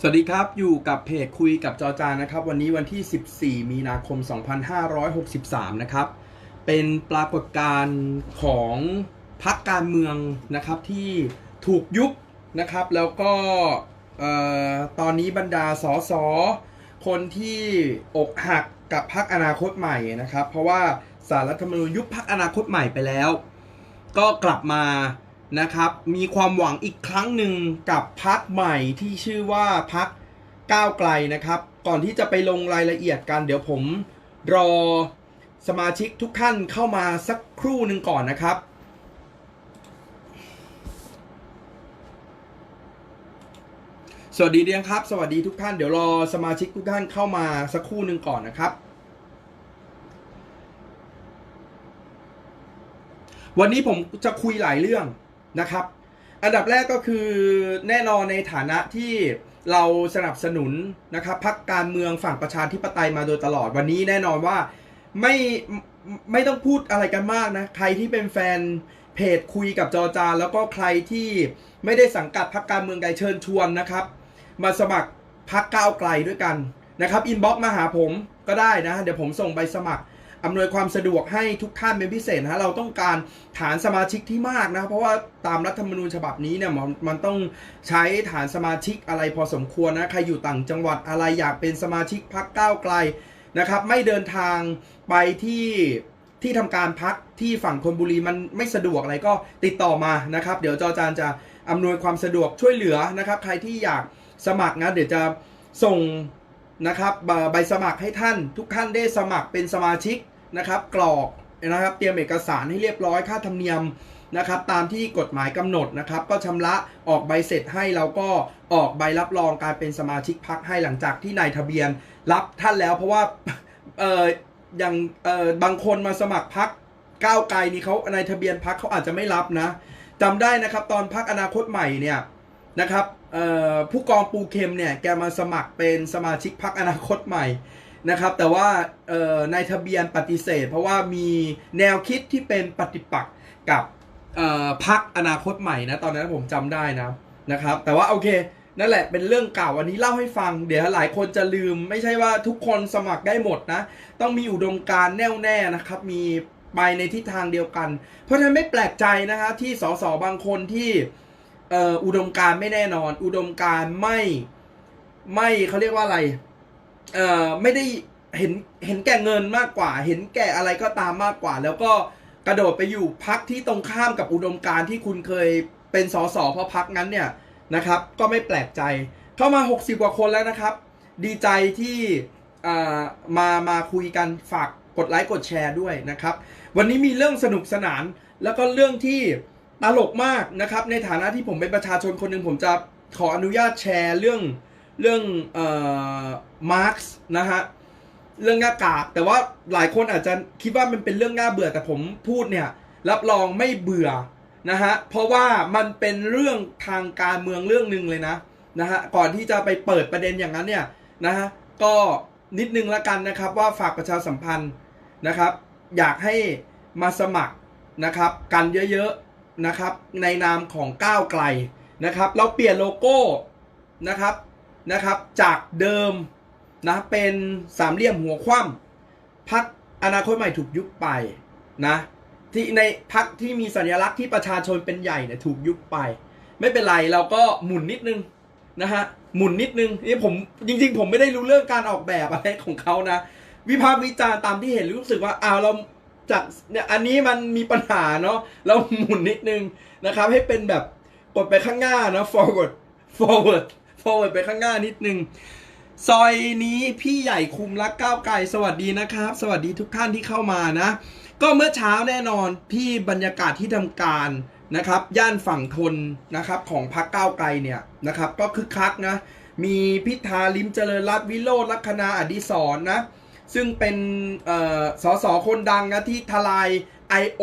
สวัสดีครับ อยู่กับเพจคุยกับจอจานนะครับ วันนี้วันที่ 14 มีนาคม 2563 นะครับ เป็นปรากฏการณ์ของพักการเมืองนะครับที่ถูกยุบนะครับ แล้วก็ตอนนี้บรรดาสสคนที่อกหักกับพักอนาคตใหม่นะครับ เพราะว่าสารรัฐธรรมนูญยุบพักอนาคตใหม่ไปแล้ว ก็กลับมา นะครับมีความหวังอีกครั้งหนึ่งกับพักใหม่ที่ชื่อว่าพักก้าวไกลนะครับ ก่อนที่จะไปลงรายละเอียดกันเดี๋ยวผมรอสมาชิกทุกท่านเข้ามาสักครู่หนึ่งก่อนนะครับสวัสดีเดียงครับ สวัสดีทุกท่าน เดี๋ยวรอสมาชิกทุกท่านเข้ามาสักครู่หนึ่งก่อนนะครับ วันนี้ผมจะคุยหลายเรื่อง นะครับ อันดับแรกก็คือแน่นอนในฐานะที่เราสนับสนุนนะครับพักการเมืองฝั่งประชาธิปไตยมาโดยตลอดวันนี้แน่นอนว่าไม่ไม่ต้องพูดอะไรกันมากนะ ใครที่เป็นแฟนเพจคุยกับจอจานแล้วก็ใครที่ไม่ได้สังกัดพักการเมืองใดเชิญชวนนะครับ มาสมัครพักก้าวไกลด้วยกันนะครับอินบ็อกมาหาผมก็ได้นะ เดี๋ยวผมส่งใบสมัคร อำนวยความสะดวกให้ทุกท่านเป็นพิเศษนะเราต้องการฐานสมาชิกที่มากนะเพราะว่าตามรัฐธรรมนูญฉบับนี้เนี่ยมันต้องใช้ฐานสมาชิกอะไรพอสมควรนะใครอยู่ต่างจังหวัดอะไรอยากเป็นสมาชิกพักก้าวไกลนะครับ ไม่เดินทางไปที่ที่ทำการพักที่ฝั่งธนบุรีมันไม่สะดวกอะไรก็ติดต่อมานะครับ เดี๋ยวจอจานจะอำนวยความสะดวกช่วยเหลือนะครับ ใครที่อยากสมัครนะเดี๋ยวจะส่ง นะครับใบสมัครให้ท่านทุกท่านได้สมัครเป็นสมาชิกนะครับกรอกนะครับเตรียมเอกสารให้เรียบร้อยค่าธรรมเนียมนะครับตามที่กฎหมายกำหนดนะครับก็ชำระออกใบเสร็จให้เราก็ออกใบรับรองการเป็นสมาชิกพักให้หลังจากที่นายทะเบียนรับท่านแล้วเพราะว่าเอออย่างเออบางคนมาสมัครพักก้าวไกลนี่เขาในทะเบียนพักเขาอาจจะไม่รับนะจำได้นะครับตอนพักอนาคตใหม่เนี่ยนะครับ ผู้กองปูเข็มเนี่ยแกมาสมัครเป็นสมาชิกพักอนาคตใหม่นะครับ แต่ว่าในทะเบียนปฏิเสธ เพราะว่ามีแนวคิดที่เป็นปฏิปักษ์กับพักอนาคตใหม่นะตอนนั้นผมจำได้นะนะครับ แต่ว่าโอเคนั่นแหละเป็นเรื่องเก่าวันนี้เล่าให้ฟัง เดี๋ยวหลายคนจะลืม ไม่ใช่ว่าทุกคนสมัครได้หมดนะ ต้องมีอุดมการณ์แน่วแน่นะครับ มีไปในทิศทางเดียวกัน เพราะฉะนั้นไม่แปลกใจนะครับที่สสบางคนที่ เอ่ออุดมการไม่แน่นอน อุดมการไม่ไม่เขาเรียกว่าอะไรเอ่อไม่ได้เห็นเห็นแก่เงินมากกว่า เห็นแก่อะไรก็ตามมากกว่า แล้วก็กระโดดไปอยู่พักที่ตรงข้ามกับอุดมการที่คุณเคยเป็นสสเพราะพักนั้นเนี่ยนะครับ ก็ไม่แปลกใจ เข้ามา 60 กว่าคนแล้วนะครับ ดีใจที่มามาคุยกันฝากกดไลค์กดแชร์ด้วยนะครับ วันนี้มีเรื่องสนุกสนานแล้วก็เรื่องที่ ตลกมากนะครับ ในฐานะที่ผมเป็นประชาชนคนหนึ่งผมจะขออนุญาตแชร์เรื่องเรื่องเอ่อมาร์กส์นะฮะเรื่องหน้ากากแต่ว่าหลายคนอาจจะคิดว่ามันเป็นเรื่องน่าเบื่อแต่ผมพูดเนี่ยรับรองไม่เบื่อนะฮะเพราะว่ามันเป็นเรื่องทางการเมืองเรื่องหนึ่งเลยนะนะฮะก่อนที่จะไปเปิดประเด็นอย่างนั้นเนี่ยนะฮะก็นิดนึงละกันนะครับว่าฝากประชาสัมพันธ์นะครับ อยากให้มาสมัครนะครับ กันเยอะๆ นะครับในนามของก้าวไกลนะครับเราเปลี่ยนโลโก้นะครับนะครับจากเดิมนะเป็นสามเหลี่ยมหัวคว่ำพักอนาคตใหม่ถูกยุบไปนะที่ในพักที่มีสัญลักษณ์ที่ประชาชนเป็นใหญ่เนี่ยถูกยุบไป ไม่เป็นไรเราก็หมุนนิดนึงนะฮะหมุนนิดนึงนี่ผมจริง ๆ ผมไม่ได้รู้เรื่องการออกแบบอะไรของเขานะ วิพากษ์วิจารณ์ตามที่เห็นรู้สึกว่าอ้าวเรา จากเนี่ยอันนี้มันมีปัญหาเนาะเราหมุนนิดนึงนะครับ ให้เป็นแบบกดไปข้างหน้านะ forward forward forward ไปข้างหน้านิดนึงซอยนี้พี่ใหญ่คุมรักก้าวไกลสวัสดีนะครับ สวัสดีทุกท่านที่เข้ามานะ ก็เมื่อเช้าแน่นอนพี่บรรยากาศที่ทำการนะครับ ย่านฝั่งทนนะครับของพักก้าวไกลเนี่ยนะครับ ก็คึกคักนะ มีพิธาลิมเจริญรัตน์วิโรจน์ลัคนาอดิศร์นะ ซึ่งเป็นสสคนดังนะที่ทลาย I.O.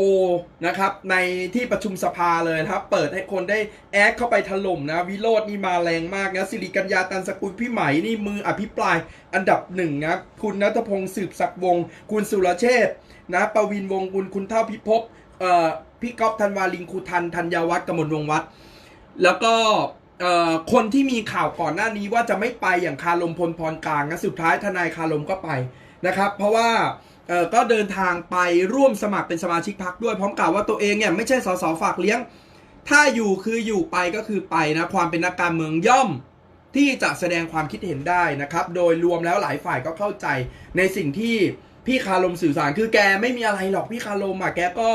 นะครับในที่ประชุมสภาเลยนะครับ เปิดให้คนได้แอดเข้าไปถล่มนะ วิโรจน์นี่มาแรงมากนะสิริกัญญาตันสกุลพี่ไหมนี่มืออภิปรายอันดับหนึ่งนะ คุณนัทพงศ์สืบศักดิ์วงศ์คุณสุรเชษฐ์นะปวินวงศ์คุณคุณเท่าพิภพพี่ก๊อฟธันวาลิงคูทันธัญวัฒน์กมลวงวัฒน์แล้วก็คนที่มีข่าวก่อนหน้านี้ว่าจะไม่ไปอย่างคารมพลพรกลางนะสุดท้ายทนายคารมก็ไป นะครับ เพราะว่าก็เดินทางไปร่วมสมัครเป็นสมาชิกพรรคด้วยพร้อมกล่าวว่าตัวเองเนี่ยไม่ใช่สสฝากเลี้ยง ถ้าอยู่คืออยู่ไปก็คือไปนะความเป็นนักการเมืองย่อมที่จะแสดงความคิดเห็นได้นะครับ โดยรวมแล้วหลายฝ่ายก็เข้าใจในสิ่งที่พี่คารมสื่อสารคือแกไม่มีอะไรหรอกพี่คารมอะแกก็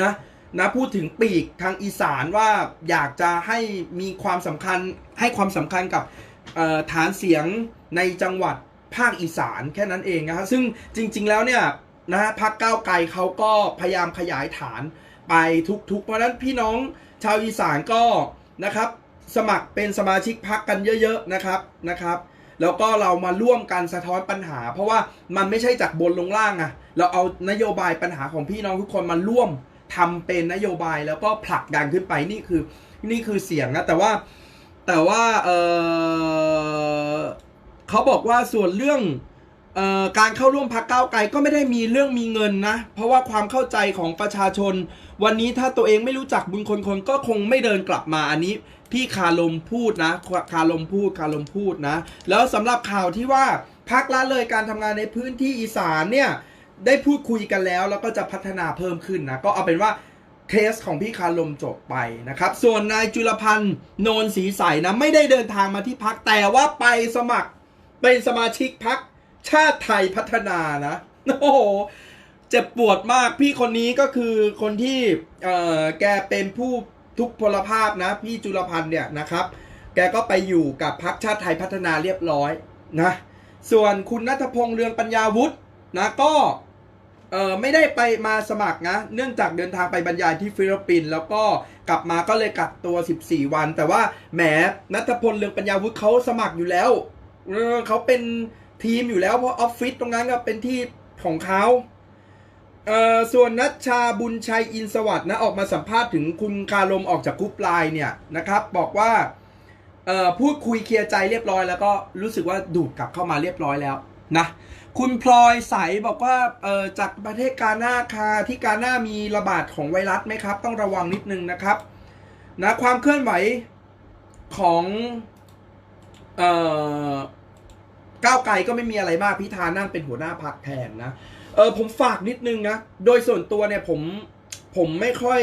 นะนะพูดถึงปีกทางอีสานว่าอยากจะให้มีความสำคัญให้ความสำคัญกับฐานเสียงในจังหวัด ภาคอีสานแค่นั้นเองนะครับซึ่งจริง ๆ แล้วเนี่ยนะฮะพรรคก้าวไกลเขาก็พยายามขยายฐานไปทุกๆ เพราะฉะนั้นพี่น้องชาวอีสานก็นะครับสมัครเป็นสมาชิกพักกันเยอะๆนะครับนะครับ แล้วก็เรามาร่วมกันสะท้อนปัญหา เพราะว่ามันไม่ใช่จากบนลงล่างอะเราเอานโยบายปัญหาของพี่น้องทุกคนมาร่วมทำเป็นนโยบายแล้วก็ผลักดันขึ้นไปนี่คือนี่คือเสียงนะแต่ว่าแต่ว่าเออ เขาบอกว่าส่วนเรื่องออการเข้าร่วมพักก้าวไกลก็ไม่ได้มีเรื่องมีเงินนะ เพราะว่าความเข้าใจของประชาชน วันนี้ถ้าตัวเองไม่รู้จักบุญคนคนก็คงไม่เดินกลับมาอันนี้ พี่คาลมพูดนะ คาลมพูดคาลมพูดนะ แล้วสำหรับข่าวที่ว่าพักละเลยการทำงานในพื้นที่อีสานเนี่ยได้พูดคุยกันแล้วแล้วก็จะพัฒนาเพิ่มขึ้นนะก็เอาเป็นว่าเคสของพี่คาลมจบไปนะครับ ส่วนนายจุลพันธ์โนนศรีใสนะ ไม่ได้เดินทางมาที่พักแต่ว่าไปสมัคร เป็นสมาชิกพักชาติไทยพัฒนานะ โอ้โห เจ็บปวดมากพี่คนนี้ก็คือคนที่เอ่อแกเป็นผู้ทุกพลภาพนะ พี่จุลพันธ์เนี่ยนะครับ แกก็ไปอยู่กับพรรคชาติไทยพัฒนาเรียบร้อยนะ ส่วนคุณนัทพงษ์เรืองปัญญาวุฒินะก็เออไม่ได้ไปมาสมัครนะ เนื่องจากเดินทางไปบรรยายที่ฟิลิปปินส์แล้วก็กลับมาก็เลยกักตัว 14 วัน แต่ว่าแหมนัทพลเรืองปัญญาวุฒิเขาสมัครอยู่แล้ว เขาเป็นทีมอยู่แล้วเพราะออฟฟิศตรงนั้นก็เป็นที่ของเขาเอ่อส่วนนัชชาบุญชัยอินสวัสด์นะออกมาสัมภาษณ์ถึงคุณคารมออกจากกรุ๊ปไลน์เนี่ยนะครับ บอกว่าเอ่อพูดคุยเคลียร์ใจเรียบร้อย แล้วก็รู้สึกว่าดูดกลับเข้ามาเรียบร้อยแล้วนะคุณพลอยใสบอกว่าเอ่อจากประเทศกาหน้าคาที่กาหน้ามีระบาดของไวรัสไหมครับ ต้องระวังนิดนึงนะครับนะความเคลื่อนไหวของ เอ่อก้าวไกลก็ไม่มีอะไรมากพิธานั่งเป็นหัวหน้าพักแทนนะเออผมฝากนิดนึงนะ โดยส่วนตัวเนี่ยผมผมไม่ค่อย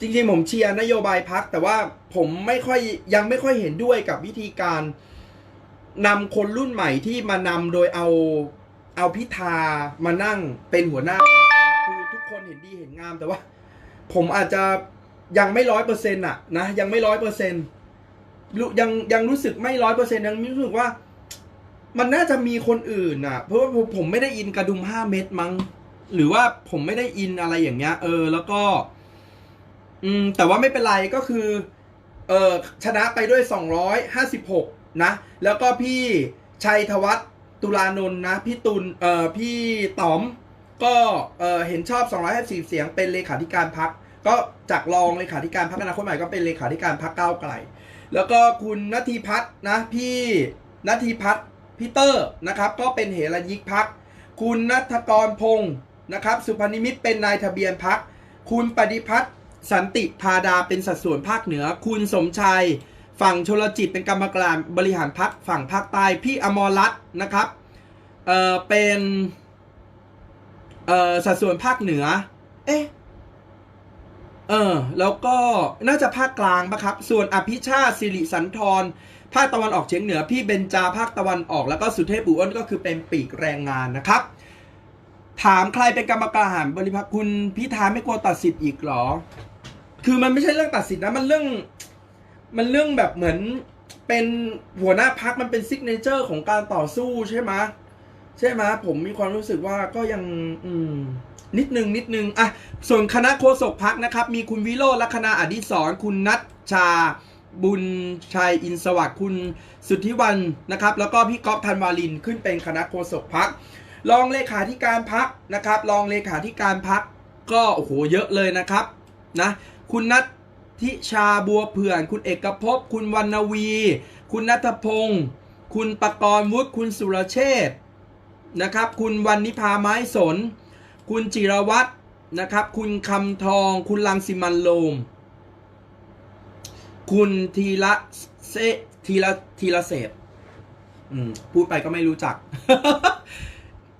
จริงๆ ผมเชียร์นโยบายพัก แต่ว่าผมไม่ค่อยยังไม่ค่อยเห็นด้วยกับวิธีการนำคนรุ่นใหม่ที่มานำโดยเอาเอาพิธามานั่งเป็นหัวหน้าคือทุกคนเห็นดีเห็นงามแต่ว่า ผมอาจจะยังไม่ร้อยเปอร์เซ็นต์อะนะยังไม่ร้อยเปอร์เซ็นต์ ยังยังรู้สึกไม่ร้อยเปอร์เซ็นต์ยังรู้สึกว่า มันน่าจะมีคนอื่นอะ เพราะว่าผมไม่ได้อินกระดุมห้าเม็ดมั้ง หรือว่าผมไม่ได้อินอะไรอย่างเงี้ย เออ แล้วก็ อืม แต่ว่าไม่เป็นไรก็คือ เออชนะไปด้วย256นะ แล้วก็พี่ชัยธวัฒน์ตุลานนท์นะ พี่ตุลเอ่อพี่ต๋อม ก็เออเห็นชอบ254เสียงเป็นเลขาธิการพัก ก็จากรองเลขาธิการพักอนาคตใหม่ก็เป็นเลขาธิการพักก้าวไกล แล้วก็คุณนทีพัฒน์นะพี่นทีพัฒน์พีเตอร์นะครับก็เป็นเหรยิกพัก คุณนัทกรพงศ์นะครับสุพนิมิตเป็นนายทะเบียนพัก คุณปฏิพัฒน์สันติพาดาเป็นสัดส่วนภาคเหนือ คุณสมชายฝั่งชลจิตเป็นกรรมการบริหารพักฝั่งภาคใต้พี่อมรรัตน์นะครับเออเป็นเออสัดส่วนภาคเหนือ เอ๊ะ เออ แล้วก็น่าจะภาคกลางปะครับ ส่วนอภิชาติสิริสันทรภาคตะวันออกเฉียงเหนือ พี่เบนจาภาคตะวันออก แล้วก็สุเทพบุอ้นก็คือเป็นปีกแรงงานนะครับ ถามใครเป็นกรรมการบริพักคุณพิธาไม่กลัวตัดสิทธิ์อีกหรอ คือมันไม่ใช่เรื่องตัดสิทธิ์นะ มันเรื่อง มันเรื่องแบบเหมือนเป็นหัวหน้าพักมันเป็นซิกเนเจอร์ของการต่อสู้ใช่ไหมใช่ไหมผมมีความรู้สึกว่าก็ยัง อืม นิดนึงนิดนึงอะส่วนคณะโฆษกพักนะครับ มีคุณวิโรจน์ลัคนาอดิศรคุณนัทชาบุญชัยอินสวัสดิ์คุณสุทธิวันนะครับ แล้วก็พี่ก๊อฟธันวาลินขึ้นเป็นคณะโฆษกพักรองเลขาธิการพักนะครับรองเลขาธิการพักก็โอ้โหเยอะเลยนะครับนะคุณนัททิชาบัวเผื่อน คุณเอกภพคุณวรรณวี คุณนัทพงศ์คุณประกรณ์วุฒิคุณสุรเชษฐ์นะครับ คุณวันนิพาไม้สน คุณจิรวัตรนะครับ คุณคำทอง คุณลังสิมันโลม คุณทีละเซทีละทีละเศษพูดไปก็ไม่รู้จัก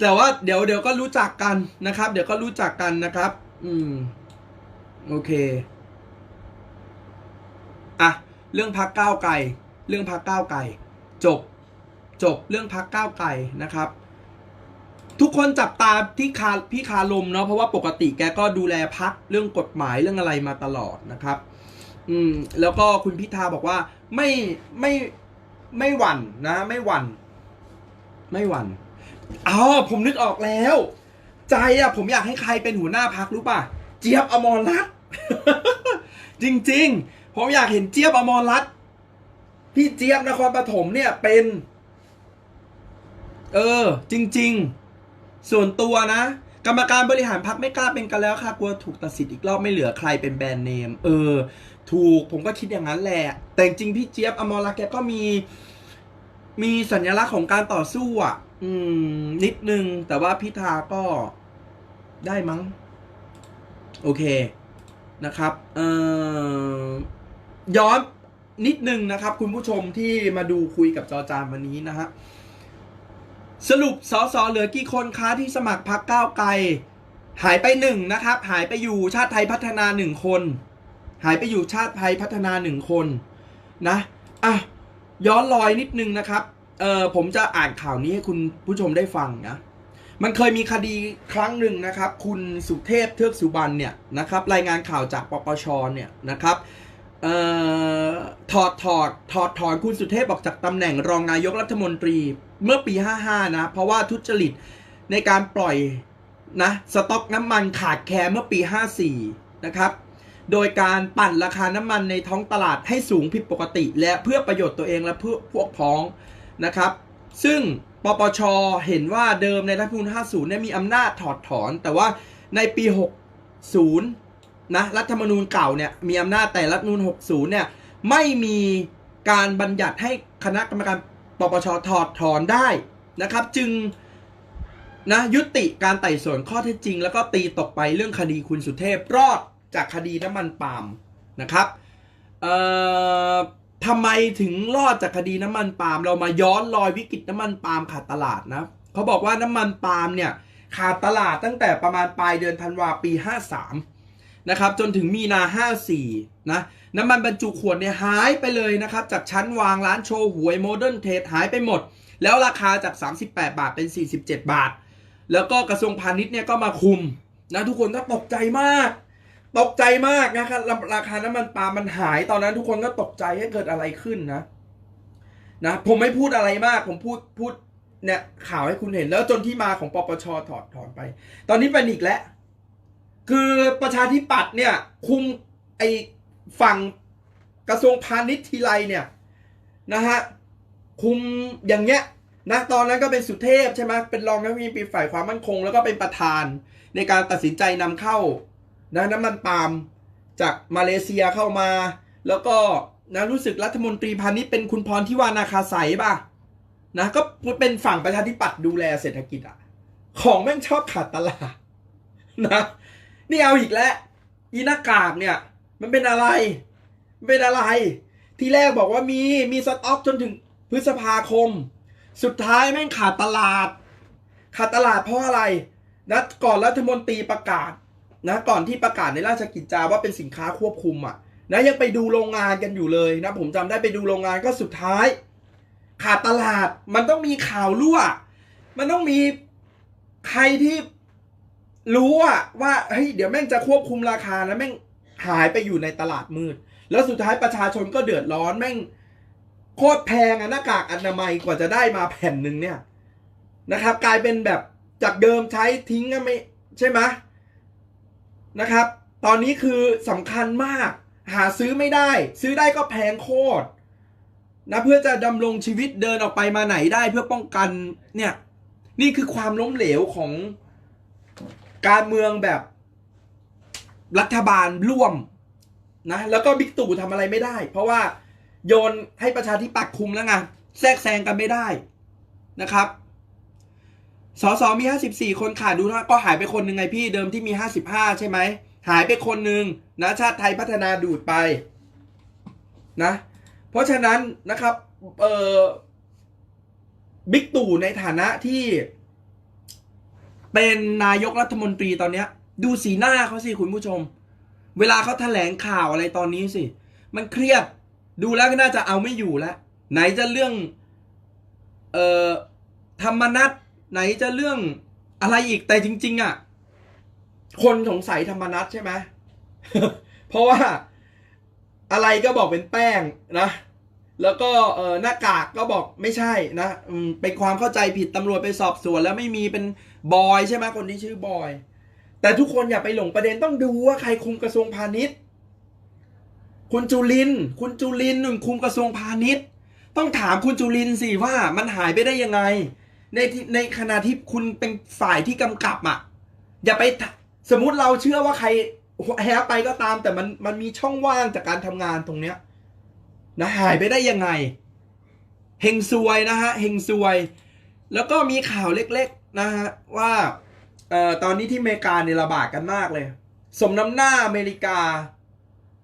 แต่ว่าเดี๋ยวเดี๋ยวก็รู้จักกันนะครับ เดี๋ยวก็รู้จักกันนะครับ อืม โอเค อะ เรื่องพักก้าวไกล เรื่องพักก้าวไกล จบ จบเรื่องพักก้าวไกลนะครับ ทุกคนจับตาที่คาพี่คาลมเนาะเพราะว่าปกติแกก็ดูแลพักเรื่องกฎหมายเรื่องอะไรมาตลอดนะครับ อืมแล้วก็คุณพิธาบอกว่าไม่ไม่ไม่หวั่นนะ ไม่หวั่นไม่หวั่นอ๋อผมนึกออกแล้ว ใจอะผมอยากให้ใครเป็นหัวหน้าพักรู้ป่ะ เจี๊ยบอมรรัตจริง ๆ ผมอยากเห็นเจี๊ยบอมรรัตพี่เจี๊ยบนครปฐมเนี่ยเป็น เออ จริง ๆ ส่วนตัวนะ กรรมการบริหารพักไม่กล้าเป็นกันแล้วค่ะกลัวถูกตัดสิทธิ์อีกรอบไม่เหลือใครเป็นแบรนด์เนม เออ ถูกผมก็คิดอย่างนั้นแหละ แต่จริงพี่เจี๊ยบอมรรัตน์แกก็มี มีสัญลักษณ์ของการต่อสู้อะ อืม นิดนึง แต่ว่าพิธาก็ได้มั้ง โอเคนะครับ เอ่อย้อนนิดนึงนะครับ คุณผู้ชมที่มาดูคุยกับจอจานวันนี้นะฮะ สรุปสอสอเหลือกี่คนคะที่สมัครพักก้าวไกล หายไปหนึ่งนะครับ หายไปอยู่ชาติไทยพัฒนาหนึ่งคน หายไปอยู่ชาติไทยพัฒนาหนึ่งคนนะอะย้อนรอยนิดนึงนะครับเออผมจะอ่านข่าวนี้ให้คุณผู้ชมได้ฟังนะมันเคยมีคดีครั้งหนึ่งนะครับ คุณสุเทพเทือกสุบรรณเนี่ยนะครับ รายงานข่าวจากปปชเนี่ยนะครับ ถอดถอดถอดถอนคุณสุเทพออกจากตำแหน่งรองนายกรัฐมนตรีเมื่อปี 55 นะ เพราะว่าทุจริตในการปล่อยนะสต็อกน้ำมันขาดแคลนเมื่อปี 54 นะครับ โดยการปั่นราคาน้ำมันในท้องตลาดให้สูงผิดปกติ และเพื่อประโยชน์ตัวเองและเพื่อพวกพ้องนะครับ ซึ่งปปชเห็นว่าเดิมในรัฐธรรมนูญ50 เนี่ยมีอำนาจถอดถอน แต่ว่าในปี 60 นะรัฐธรรมนูญเก่าเนี่ยมีอำนาจแต่รัฐธรรมนูญ60 เนี่ยไม่มีการบัญญัติให้คณะกรรมการปปชถอดถอนได้นะครับ จึงนะยุติการไต่สวนข้อเท็จจริง แล้วก็ตีตกไปเรื่องคดีคุณสุเทพรอดจากคดีน้ำมันปาล์มนะครับเอ่อทำไมถึงรอดจากคดีน้ำมันปาล์มเรามาย้อนรอยวิกฤตน้ำมันปาล์มขาดตลาดนะเขาบอกว่าน้ำมันปาล์มเนี่ยขาดตลาดตั้งแต่ประมาณปลายเดือนธันวาปี 53 นะครับจนถึงมีนา 54 นะน้ำมันบรรจุขวดเนี่ยหายไปเลยนะครับ จากชั้นวางร้านโชว์หวยโมเดิร์นเทรดหายไปหมด แล้วราคาจาก 38 บาทเป็น 47 บาท แล้วก็กระทรวงพาณิชย์เนี่ยก็มาคุมนะทุกคนก็ตกใจมาก ตกใจมากนะครับราคาน้ำมันปาล์มมันหายตอนนั้นทุกคนก็ตกใจให้เกิดอะไรขึ้นนะนะผมไม่พูดอะไรมากผมพูดพูดเนี่ยข่าวให้คุณเห็นแล้วจนที่มาของปปชถอดถอนไป ตอนนี้เป็นอีกแล้ว คือประชาธิปัตย์เนี่ย คุมไอ้ฝั่งกระทรวงพาณิชย์ทีไรเนี่ยนะฮะคุมอย่างเงี้ยนะตอนนั้นก็เป็นสุเทพใช่ไหมเป็นรองนายกรัฐมนตรีฝ่ายความมั่นคง แล้วก็เป็นประธานในการตัดสินใจนำเข้านะน้ำมันปาล์มจากมาเลเซียเข้ามา แล้วก็นะรู้สึกรัฐมนตรีพาณิชย์เป็นคุณพรทิวานาคาใสป่ะนะก็เป็นฝั่งประชาธิปัตย์ดูแลเศรษฐกิจอะของแม่งชอบขาดตลาดนะ นี่เอาอีกแล้วอีหน้ากากเนี่ย มันเป็นอะไร มันเป็นอะไร ที่แรกบอกว่ามีมีสต็อกจนถึงพฤษภาคม สุดท้ายแม่งขาดตลาด ขาดตลาดเพราะอะไรนะก่อนรัฐมนตรีประกาศนะก่อนที่ประกาศในราชกิจจาว่าเป็นสินค้าควบคุมอะนะยังไปดูโรงงานกันอยู่เลยนะผมจำได้ไปดูโรงงานก็สุดท้าย ขาดตลาดมันต้องมีข่าวรั่ว มันต้องมีใครที่ รู้อะว่าเฮ้ยเดี๋ยวแม่งจะควบคุมราคาแล้วแม่งหายไปอยู่ในตลาดมืด แล้วสุดท้ายประชาชนก็เดือดร้อนแม่งโคตรแพงอะหน้ากากอนามัยกว่าจะได้มาแผ่นหนึ่งเนี่ยนะครับ กลายเป็นแบบจากเดิมใช้ทิ้งก็ไม่ใช่ไหมนะครับ ตอนนี้คือสำคัญมาก หาซื้อไม่ได้ ซื้อได้ก็แพงโคตรนะเพื่อจะดำรงชีวิตเดินออกไปมาไหนได้เพื่อป้องกันเนี่ยนี่คือความล้มเหลวของ การเมืองแบบรัฐบาลร่วมนะแล้วก็บิ๊กตู่ทำอะไรไม่ได้ เพราะว่าโยนให้ประชาธิปัตย์คุมแล้วไงแทรกแซงกันไม่ได้นะครับสสมี54คนขาดดูนะก็หายไปคนหนึ่งไงพี่เดิมที่มี55ใช่ไหมหายไปคนหนึ่งนะชาติไทยพัฒนาดูดไปนะเพราะฉะนั้นนะครับเออบิ๊กตู่ในฐานะที่ เป็นนายกรัฐมนตรีตอนเนี้ย ดูสีหน้าเขาสิคุณผู้ชม เวลาเขาแถลงข่าวอะไรตอนนี้สิ มันเครียด ดูแล้วก็น่าจะเอาไม่อยู่แล้ว ไหนจะเรื่อง เอ่อ ธรรมนัตไหนจะเรื่องอะไรอีก แต่จริง ๆอะ คนสงสัยธรรมนัตใช่ไหม เพราะว่าอะไรก็บอกเป็นแป้งนะ แล้วก็เออหน้ากากก็บอกไม่ใช่นะเป็นความเข้าใจผิดตำรวจไปสอบสวนแล้วไม่มีเป็น บอยใช่ไหมคนที่ชื่อบอย แต่ทุกคนอย่าไปหลงประเด็นต้องดูว่าใครคุมกระทรวงพาณิชย์ คุณจุลิน คุณจุลินหนึ่งคุมกระทรวงพาณิชย์ ต้องถามคุณจุลินสิว่ามันหายไปได้ยังไง ในในขณะที่คุณเป็นฝ่ายที่กำกับอะ อย่าไปสมมติเราเชื่อว่าใครแฮปไปก็ตาม แต่มันมันมีช่องว่างจากการทำงานตรงเนี้ยนะหายไปได้ยังไงเฮงซวยนะฮะเฮงซวย แล้วก็มีข่าวเล็กนะฮะว่าเอ่อตอนนี้ที่อเมริกาเนี่ยระบาดกันมากเลย สมน้ำหน้าอเมริกา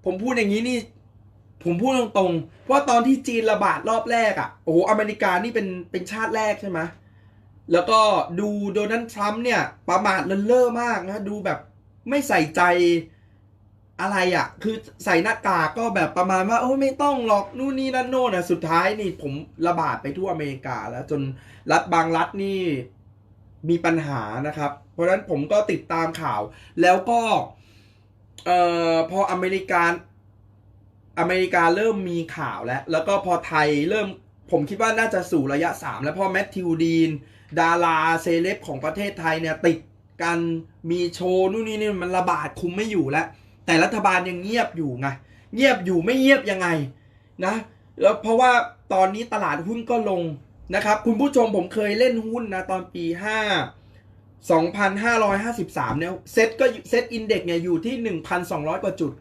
ผมพูดอย่างนี้นี่ ผมพูดตรงๆเพราะตอนที่จีนระบาดรอบแรกอะ่ะโอ้โหอเมริกานี่เป็นเป็นชาติแรกใช่ไหมแล้วก็ดูโดนัลด์ทรัมป์เนี่ย ประมาทเลินเล่อมากนะดูแบบไม่ใส่ใจอะไรอะ่ะ คือใส่หน้ากากก็แบบประมาณว่าโอ้ไม่ต้องหรอกนู่นนี่นั่นโน่นอะสุดท้ายนี่ผมระบาดไปทั่วอเมริกาแล้วจนรัฐบางรัฐนี่ มีปัญหานะครับ เพราะฉะนั้นผมก็ติดตามข่าว แล้วก็เอ่อพออเมริกาอเมริกาเริ่มมีข่าวแล้ว แล้วก็พอไทยเริ่มผมคิดว่าน่าจะสู่ระยะ 3 แล้วพอแมทธิวดีน ดาราเซเลบของประเทศไทยเนี่ยติดกันมีโชว์นู่นนี่นี่มันระบาดคุมไม่อยู่แล้ว แต่รัฐบาลยังเงียบอยู่ไงเงียบอยู่ไม่เงียบยังไงนะแล้วเพราะว่าตอนนี้ตลาดหุ้นก็ลง นะครับ คุณผู้ชมผมเคยเล่นหุ้นนะตอนปี 5 2,553 เนี่ยเซ็ตก็เซ็ตอินเด็กเนี่ยอยู่ที่ 1,200 กว่าจุด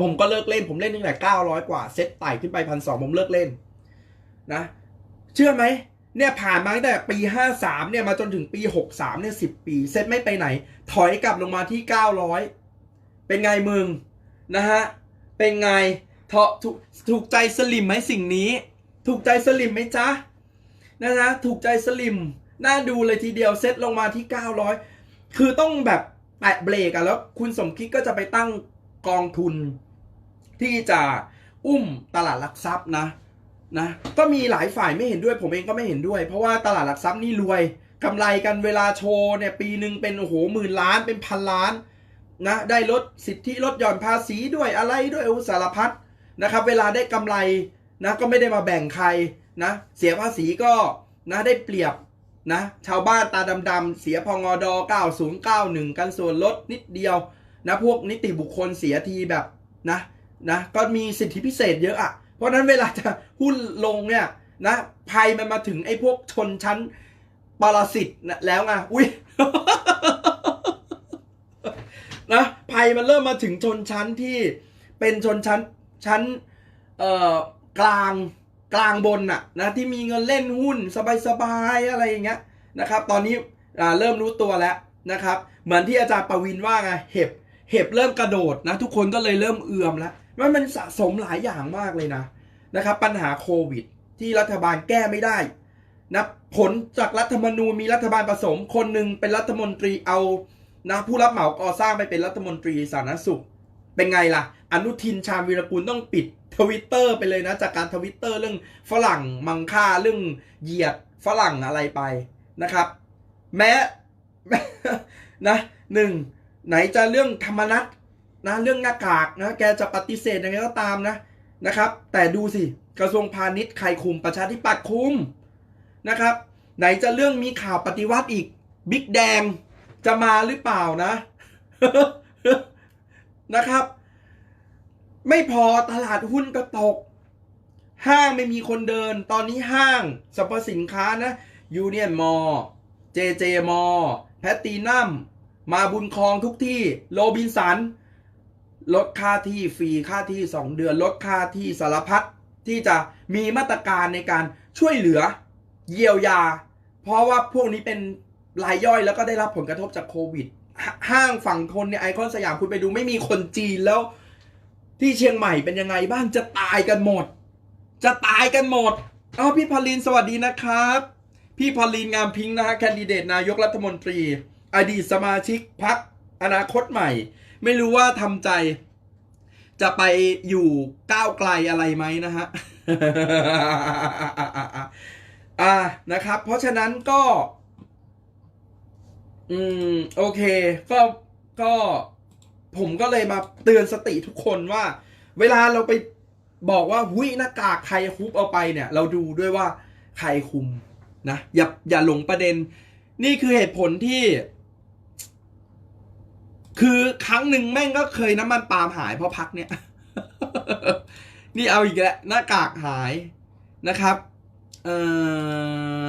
ผมก็เลิกเล่นผมเล่นตั้งแต่ 900 กว่า เซ็ตไต่ขึ้นไปพันสองผมเลิกเล่นนะ เชื่อไหมเนี่ยผ่านมาตั้งแต่ปี 53 เนี่ยมาจนถึงปี 63 เนี่ย 10 ปี เซ็ตไม่ไปไหน ถอยกลับลงมาที่ 900 เป็นไงมึง นะฮะ เป็นไงเถาะถูกถูกใจสลิมไหมสิ่งนี้ ถูกใจสลิมไหมจ๊ะ นะนะถูกใจสลิม น่าดูเลยทีเดียวเซ็ตลงมาที่ 900 คือต้องแบบแตะเบรกอะแล้วคุณสมคิดก็จะไปตั้งกองทุน ที่จะอุ้มตลาดหลักทรัพย์นะนะก็มีหลายฝ่ายไม่เห็นด้วยผมเองก็ไม่เห็นด้วย เพราะว่าตลาดหลักทรัพย์นี่รวยกำไรกันเวลาโชว์เนี่ยปีหนึ่งเป็นโอ้โหหมื่นล้านเป็นพันล้านนะได้ลดสิทธิลดหย่อนภาษีด้วยอะไรด้วยอุสารพัดนะครับ เวลาได้กำไรนะก็ไม่ได้มาแบ่งใคร นะ เสียภาษีก็นะได้เปรียบนะ ชาวบ้านตาดำๆเสียพงอด9091 กันส่วนลดนิดเดียวนะพวกนิติบุคคลเสียทีแบบนะนะก็มีสิทธิพิเศษเยอะอะเพราะฉะนั้นเวลาจะหุ้นลงเนี่ยนะภัยมันมาถึงไอ้พวกชนชั้นปรสิตนะแล้วไงอุ้ยนะภัยมันเริ่มมาถึงชนชั้นที่เป็นชนชั้นชั้นเอ่อกลาง กลางบนน่ะนะที่มีเงินเล่นหุ้นสบายๆอะไรอย่างเงี้ยนะครับ ตอนนี้เริ่มรู้ตัวแล้วนะครับ เหมือนที่อาจารย์ประวินว่าไงเห็บเห็บเริ่มกระโดดนะ ทุกคนก็เลยเริ่มเอื่อมแล้วว่ามันสะสมหลายอย่างมากเลยนะนะครับ ปัญหาโควิด ที่รัฐบาลแก้ไม่ได้นะผลจากรัฐธรรมนูญมีรัฐบาลผสม คนหนึ่งเป็นรัฐมนตรีเอานะผู้รับเหมาก่อสร้างไปเป็นรัฐมนตรีสาธารณสุข เป็นไงล่ะ อนุทินชาญวีรกูลต้องปิดทวิตเตอร์ไปเลยนะ จากการทวิตเตอร์เรื่องฝรั่งมังค่าเรื่องเหยียดฝรั่งอะไรไปนะครับ แม้นะหนึ่งไหนจะเรื่องธรรมนัตนะเรื่องหน้ากากนะแกจะปฏิเสธยังไงก็ตามนะนะครับ แต่ดูสิกระทรวงพาณิชย์ใครคุมประชาธิปัตย์คุมนะครับ ไหนจะเรื่องมีข่าวปฏิวัติอีกบิ๊กแดงจะมาหรือเปล่านะนะครับ ไม่พอตลาดหุ้นก็ตก ห้างไม่มีคนเดิน ตอนนี้ห้างสรรพสินค้านะยูเนียนมอเจเจมอแพตตินัมมาบุญคลองทุกที่โรบินสัน ลดค่าที่ฟรีค่าที่ 2 เดือน ลดค่าที่สารพัดที่จะมีมาตรการในการช่วยเหลือ เยียวยา เพราะว่าพวกนี้เป็นรายย่อยแล้วก็ได้รับผลกระทบจากโควิด ห้างฝั่งทนเนี่ยไอคอนสยามคุณไปดูไม่มีคนจีนแล้ว ที่เชียงใหม่เป็นยังไงบ้างจะตายกันหมด จะตายกันหมดอ้าวพี่พลินสวัสดีนะครับ พี่พลินงามพิงค์นะฮะแคนดิเดตนายกรัฐมนตรี อดีตสมาชิกพักอนาคตใหม่ ไม่รู้ว่าทำใจ จะไปอยู่ก้าวไกลอะไรไหมนะฮะอ่านะครับ เพราะฉะนั้นก็ อืม โอเค ก็ก็ ผมก็เลยมาเตือนสติทุกคนว่า เวลาเราไปบอกว่าหุยหน้ากากใครคุบเอาไปเนี่ย เราดูด้วยว่าใครคุมนะอย่าอย่าหลงประเด็น นี่คือเหตุผลที่ คือครั้งหนึ่งแม่งก็เคยน้ำมันปาล์มหายเพราะพักเนี่ย นี่เอาอีกแล้วหน้ากากหายนะครับเอ่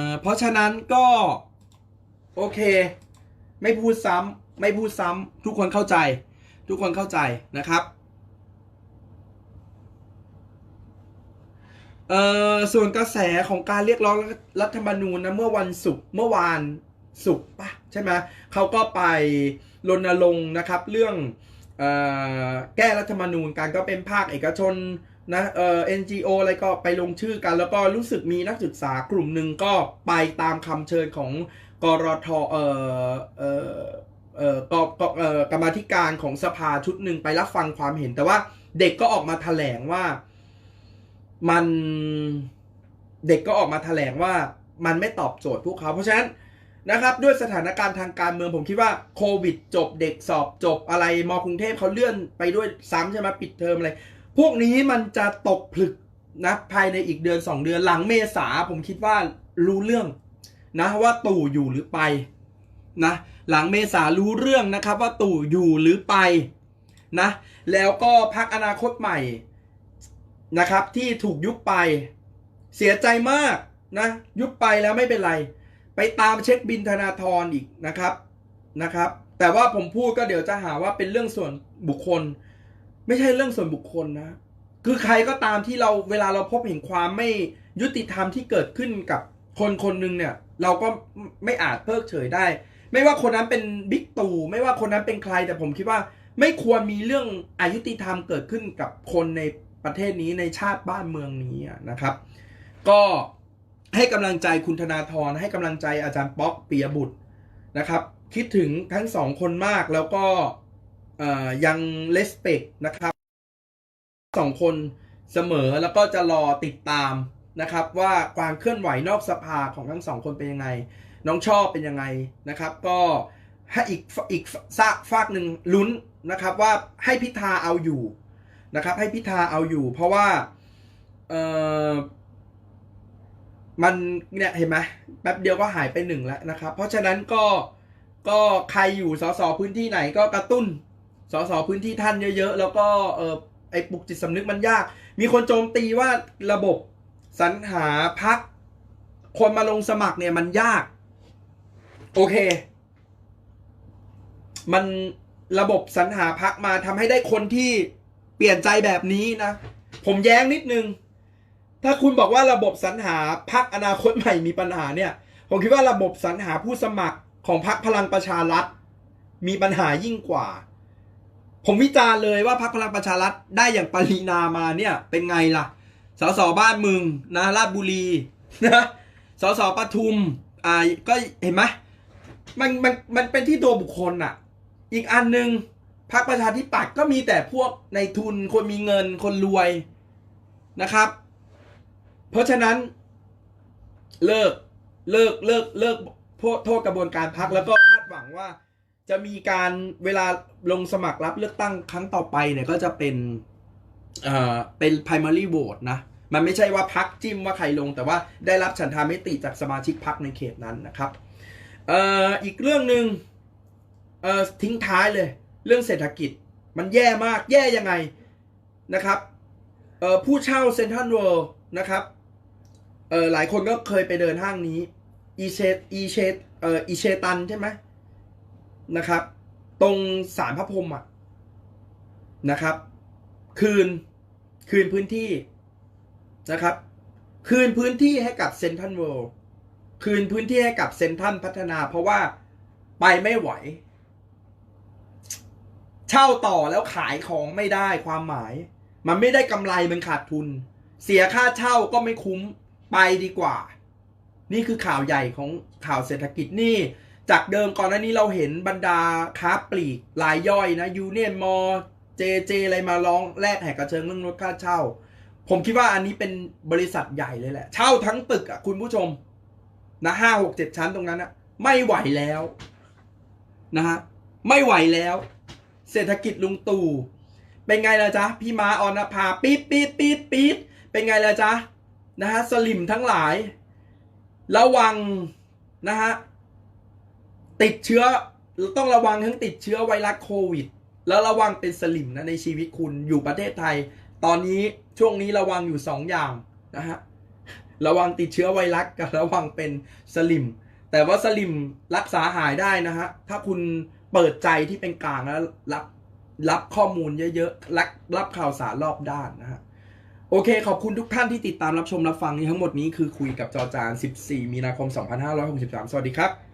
อเพราะฉะนั้นก็ โอเค ไม่พูดซ้ำไม่พูดซ้ำทุกคนเข้าใจ ทุกคนเข้าใจนะครับเอ่อส่วนกระแสของการเรียกร้องรัฐธรรมนูญนะเมื่อวันศุกร์เมื่อวานศุกร์ปะใช่ไหมเขาก็ไปรณรงค์นะครับ เรื่องเอ่อแก้รัฐธรรมนูญการก็เป็นภาคเอกชนนะเอ่อ NGO อะไรก็ไปลงชื่อกัน แล้วก็รู้สึกมีนักศึกษากลุ่มหนึ่งก็ไปตามคำเชิญของกรทเอ่อเอ่อ เอ่อกกเอ่อกรรมาธิการของสภาชุดหนึ่งไปรับฟังความเห็น แต่ว่าเด็กก็ออกมาแถลงว่า มันเด็กก็ออกมาแถลงว่ามันไม่ตอบโจทย์พวกเขา เพราะฉะนั้นนะครับด้วยสถานการณ์ทางการเมืองผมคิดว่าโควิดจบเด็กสอบจบอะไรมกรุงเทพเขาเลื่อนไปด้วยซ้ำใช่ไหมปิดเทอมอะไร พวกนี้มันจะตกผลึกนะภายในอีกเดือน 2 เดือนหลังเมษาผมคิดว่ารู้เรื่องนะว่าตู่อยู่หรือไป นะหลังเมษารู้เรื่องนะครับว่าตู่อยู่หรือไปนะแล้วก็พักอนาคตใหม่นะครับที่ถูกยุบไป เสียใจมากนะยุบไปแล้วไม่เป็นไร ไปตามเช็คบินธนาธรอีกนะครับนะครับ แต่ว่าผมพูดก็เดี๋ยวจะหาว่าเป็นเรื่องส่วนบุคคล ไม่ใช่เรื่องส่วนบุคคลนะคือใครก็ตามที่เราเวลาเราพบเห็นความไม่ยุติธรรมที่เกิดขึ้นกับคนคนหนึ่งเนี่ย เราก็ไม่อาจเพิกเฉยได้ ไม่ว่าคนนั้นเป็นบิ๊กตู่ไม่ว่าคนนั้นเป็นใครแต่ผมคิดว่า ไม่ควรมีเรื่องอายุติธรรมเกิดขึ้นกับคนในประเทศนี้ในชาติบ้านเมืองนี้นะครับ ก็ให้กำลังใจคุณธนาธรให้กำลังใจอาจารย์ป๊อกปิยบุตรนะครับ คิดถึงทั้งสองคนมากแล้วก็ยังเลสเปกนะครับสองคนเสมอแล้วก็จะรอติดตามนะครับ ว่าความเคลื่อนไหวนอกสภาของทั้งสองคนเป็นยังไง น้องชอบเป็นยังไงนะครับ ก็ให้อีกอีกซากฝากหนึ่งลุ้นนะครับว่าให้พิธาเอาอยู่นะครับ ให้พิธาเอาอยู่ เพราะว่าเออมันเนี่ยเห็นไหมแป๊บเดียวก็หายไปหนึ่งแล้วนะครับ เพราะฉะนั้นก็ก็ใครอยู่สสพื้นที่ไหนก็กระตุ้นสสพื้นที่ท่านเยอะๆ แล้วก็เออไอปลุกจิตสำนึกมันยาก มีคนโจมตีว่าระบบสรรหาพักคนมาลงสมัครเนี่ยมันยาก โอเค มันระบบสรรหาพักมาทำให้ได้คนที่เปลี่ยนใจแบบนี้นะ ผมแย้งนิดนึง ถ้าคุณบอกว่าระบบสรรหาพักอนาคตใหม่มีปัญหาเนี่ย ผมคิดว่าระบบสรรหาผู้สมัครของพักพลังประชารัฐ มีปัญหายิ่งกว่า ผมวิจารณ์เลยว่าพักพลังประชารัฐได้อย่างปรินามาเนี่ย เป็นไงล่ะสสบ้านมึงนะราชบุรีนะสสปทุมอ่าก็เห็นไหม มันมันมันเป็นที่ตัวบุคคลอะอีกอันหนึ่งพรรคประชาธิปัตย์ก็มีแต่พวกในทุนคนมีเงินคนรวยนะครับ เพราะฉะนั้นเลิกเลิกเลิกเลิกโทษกระบวนการพักแล้วก็คาดหวังว่า จะมีการเวลาลงสมัครรับเลือกตั้งครั้งต่อไปเนี่ยก็จะเป็นเอ่อเป็น primary vote นะ มันไม่ใช่ว่าพักจิ้มว่าใครลงแต่ว่าได้รับฉันทามติจากสมาชิกพักในเขตนั้นนะครับ เอ่ออีกเรื่องหนึ่งเอ่อทิ้งท้ายเลย เรื่องเศรษฐกิจมันแย่มากแย่ยังไงนะครับเอ่อผู้เช่าเซ็นทรัลเวิลด์นะครับเอ่อหลายคนก็เคยไปเดินห้างนี้อีเชตอีเชเอ่ออีเชตันใช่ไหมนะครับ ตรงสารพระพรหมอะนะครับ คืนคืนพื้นที่นะครับ คืนพื้นที่ให้กับเซ็นทรัลเวิลด์ คืนพื้นที่ให้กับเซนทรัลพัฒนา เพราะว่าไปไม่ไหว เช่าต่อแล้วขายของไม่ได้ความหมาย มันไม่ได้กำไรมันขาดทุน เสียค่าเช่าก็ไม่คุ้มไปดีกว่า นี่คือข่าวใหญ่ของข่าวเศรษฐกิจนี่ จากเดิมก่อนหน้านี้เราเห็นบรรดาค้าปลีกรายย่อยนะยูเนียนมอเจเจอะไรมาร้องแลกแหกกระเชิงเรื่องลดค่าเช่า ผมคิดว่าอันนี้เป็นบริษัทใหญ่เลยแหละ เช่าทั้งตึกอะคุณผู้ชม นะห้าหกเจ็ดชั้นตรงนั้นอะไม่ไหวแล้วนะฮะไม่ไหวแล้ว เศรษฐกิจลุงตู่เป็นไงล่ะจ๊ะพี่มาออนภาปี๊ดปี๊ดปี๊ดปี๊ดเป็นไงล่ะจ๊ะนะฮะสลิมทั้งหลาย ระวังนะฮะติดเชื้อต้องระวังทั้งติดเชื้อไวรัสโควิด แล้วระวังเป็นสลิมนะในชีวิตคุณอยู่ประเทศไทย ตอนนี้ช่วงนี้ระวังอยู่สองอย่างนะฮะ ระวังติดเชื้อไวรัสกับระวังเป็นสลิม แต่ว่าสลิมรักษาหายได้นะฮะ ถ้าคุณเปิดใจที่เป็นกลางแล้วรับรับข้อมูลเยอะๆ รับรับข่าวสารรอบด้านนะฮะ โอเค ขอบคุณทุกท่านที่ติดตามรับชมรับฟังทั้งหมดนี้คือคุยกับจอจาน 14 มีนาคม 2563 สวัสดีครับ